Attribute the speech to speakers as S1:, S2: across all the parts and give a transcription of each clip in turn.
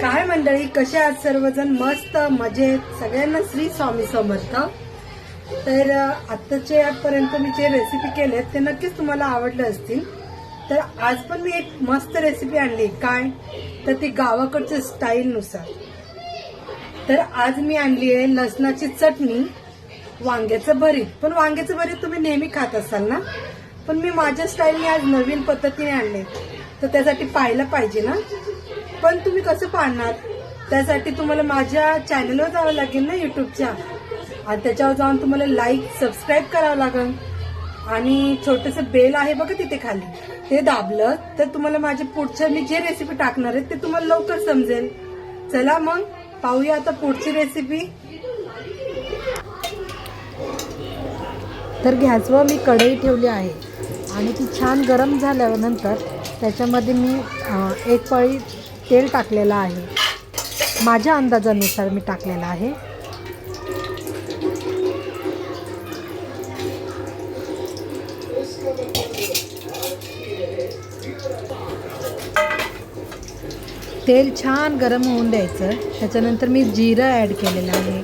S1: काय मंडळी कसे आहात सर्वजण? मस्त मजेत. सगळ्यांना श्री स्वामी समर्थ. तर आत्ताचे आजपर्यंत मी जे रेसिपी केलेत ते नक्कीच तुम्हाला आवडले असतील. तर आज पण मी एक मस्त रेसिपी आणली. काय? तर ती गावाकडच्या स्टाईलनुसार तर आज मी आणली आहे लसणाची चटणी. वांग्याचं भरीत. पण वांग्याचं भरीत तुम्ही नेहमी खात असाल ना? पण मी माझ्या स्टाईलने आज नवीन पद्धतीने आणले तर त्यासाठी पाहायला पाहिजे ना? पण तुम्ही कसं पाहणार? त्यासाठी तुम्हाला माझ्या चॅनलवर जावं लागेल ना युट्यूबच्या आणि त्याच्यावर जाऊन तुम्हाला लाईक सबस्क्राईब करावं लागेल. आणि छोटंसं बेल आहे बघा तिथे खाली. ते दाबलं तर तुम्हाला माझे पुढच्या मी जे रेसिपी टाकणार आहे ते तुम्हाला लवकर समजेल. चला मग पाहूया आता पुढची रेसिपी तर गॅसवर मी कढई ठेवली आहे. आणि ती छान गरम झाल्यानंतर त्याच्यामध्ये मी एक पळी तेल टाकलेलं आहे. माझ्या अंदाजानुसार मी टाकलेलं आहे. तेल छान गरम होऊन द्यायचं. त्याच्यानंतर मी जिरं ॲड केलेलं आहे.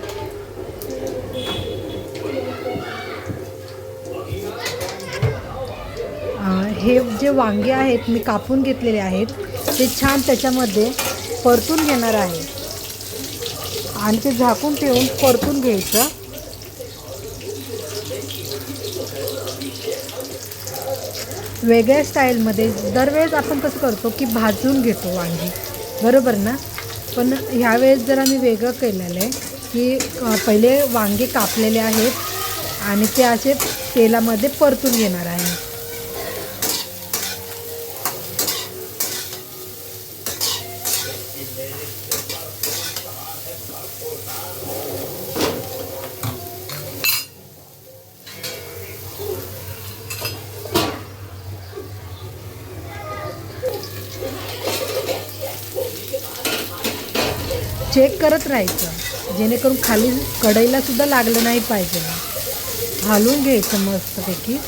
S1: हे जे वांगे आहेत मी कापून घेतलेले आहेत ते छान त्याच्यामध्ये परतून घेणार आहे. आणि ते झाकून ठेवून परतून घ्यायचं. वेगळ्या स्टाईलमध्ये दरवेळेस आपण कसं करतो की भाजून घेतो वांगी. बरोबर ना? पण ह्यावेळेस जर आम्ही वेगळं केलेलं आहे की पहिले वांगे कापलेले आहेत आणि ते असे तेलामध्ये परतून घेणार आहे. चेक करत राहायचं. जेणेकरून खाली कढईला सुद्धा लागलं नाही पाहिजे. घालून घ्यायचं मस्तपैकी.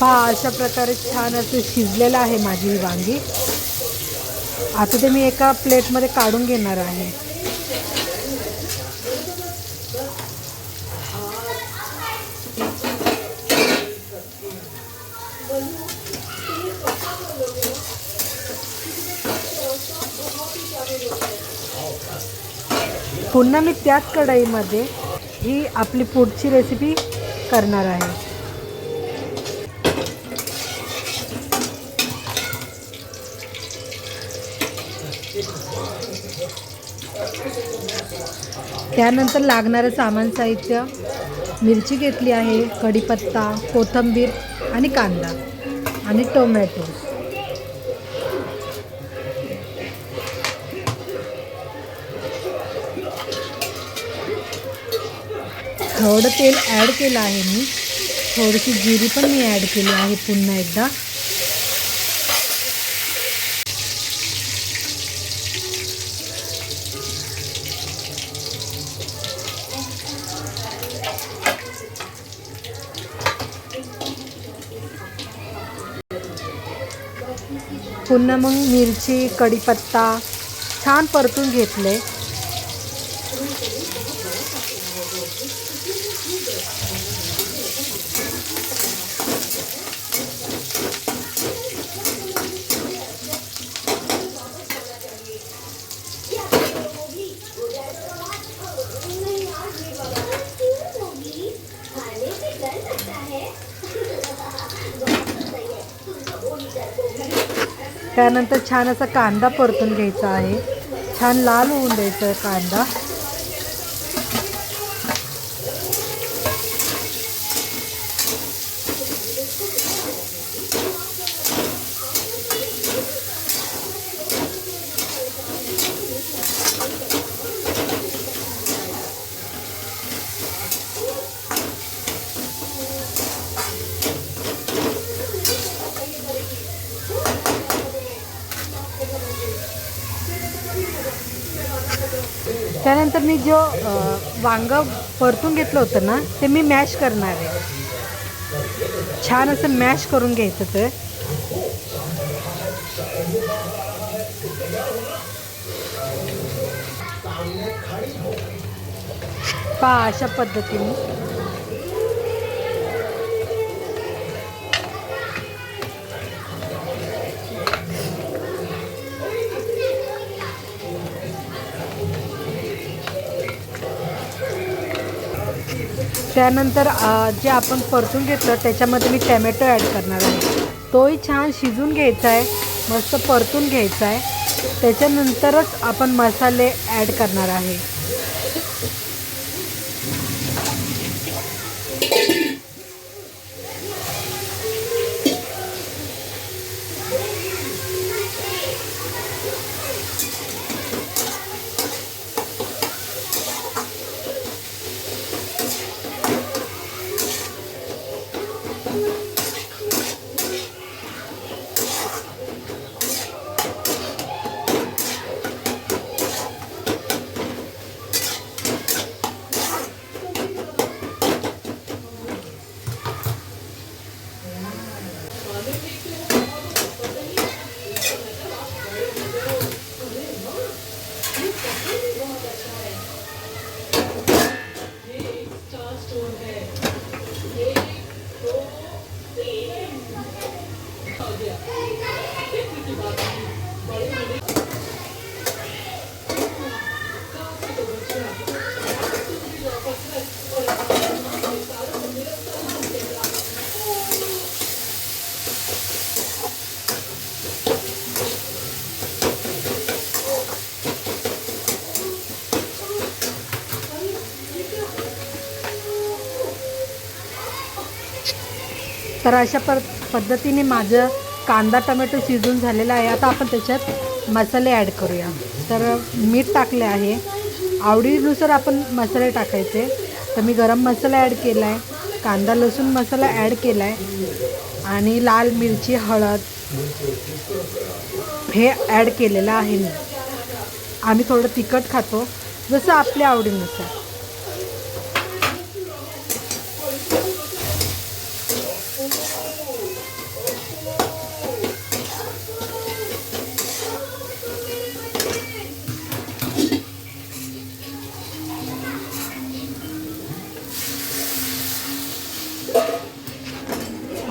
S1: पहा अशा प्रकारे छान असं शिजलेलं आहे माझी ही वांगी. आता ते मी एका प्लेटमध्ये काढून घेणार आहे. पुन्हा मी त्याच कढईमध्ये ही आपली पुढची रेसिपी करणार आहे. त्यानंतर लागणारं सामान साहित्य मिरची घेतली आहे कढीपत्ता कोथिंबीर आणि कांदा आणि टोमॅटो. थोडं तेल ॲड केलं आहे मी. थोडीशी जिरी पण मी ॲड केली आहे पुन्हा एकदा. पुन्हा मग मिरची कढीपत्ता छान परतून घेतले. त्यानंतर छान असा कांदा परतून घ्यायचा आहे. छान लाल होऊन द्यायचा कांदा. त्यानंतर मी जो वांग परतून घेतलं होतं ना ते मी मॅश करणार आहे. छान असं मॅश करून घ्यायचं ते. पहा अशा पद्धतीने. त्यानंतर जे आपण परतून घेतलं त्याच्यामध्ये मी टॅमॅटो ॲड करणार आहे. तोही छान शिजून घ्यायचा आहे मस्त परतून घ्यायचा आहे त्याच्यानंतरच आपण मसाले ॲड करणार आहे. तर अशा पर पद्धतीने माझं कांदा टमॅटो शिजून झालेला आहे. आता आपण त्याच्यात मसाले ॲड करूया. तर मीठ टाकले आहे. आवडीनुसार आपण मसाले टाकायचे. तर मी गरम मसाला ॲड केला आहे कांदा लसूण मसाला ॲड केला आहे आणि लाल मिरची हळद हे ॲड केलेलं आहे मी. आम्ही थोडं तिखट खातो जसं आपल्या आवडीनुसार.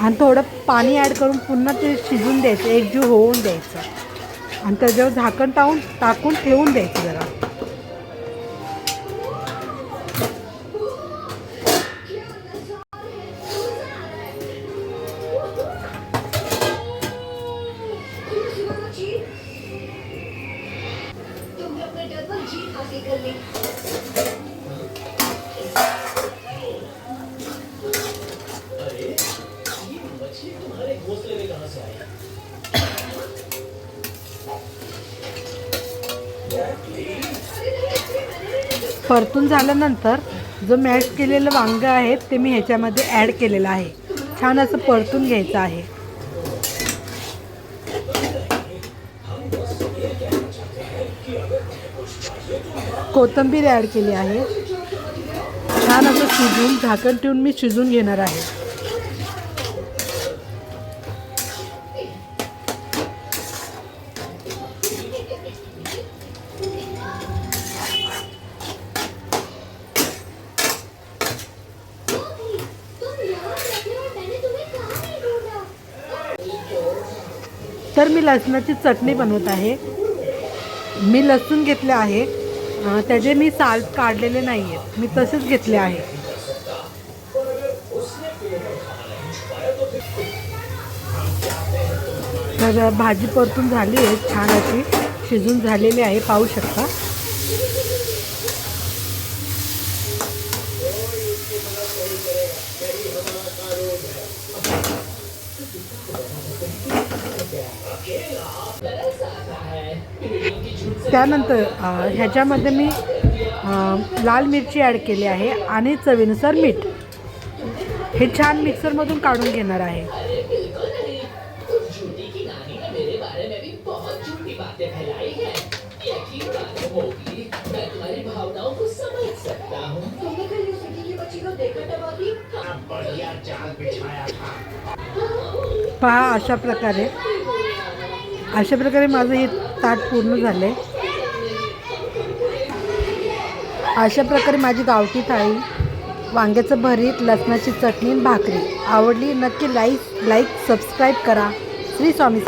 S1: आणि थोडं पाणी ॲड करून पुन्हा ते शिजून द्यायचं एकजीव होऊन द्यायचं. आणि त्याच्यावर झाकण टाकून टाकून ठेवून द्यायचं जरा. परतून झाल्यानंतर जो मॅश केलेलं वांगं आहे ते मी ह्याच्यामध्ये ॲड केलेलं आहे. छान असं परतून घ्यायचं आहे. कोथिंबीर ॲड केली आहे. छान असं शिजून झाकण ठेवून मी शिजून घेणार आहे. तर मी लसणाची चटणी बनवत आहे. मी लसूण घेतले आहे. त्याचे मी साल काढलेले नाही आहेत मी तसेच घेतले आहे. तर भाजी परतून झाली आहे. छान अशी शिजून झालेली आहे. पाहू शकता. त्यानंतर ह्याच्यामध्ये मी लाल मिरची ॲड केली आहे आणि चवीनुसार मीठ. हे छान मिक्सरमधून काढून घेणार आहे. पहा अशा प्रकारे. अशा प्रकारे माझं हे ताट पूर्ण झालं आहे अशा प्रकारे माझी गावठी थाळी वांग्याचं भरीत लसणाची चटणी भाकरी आवडली नक्की लाईक लाईक सबस्क्राईब करा. श्री स्वामी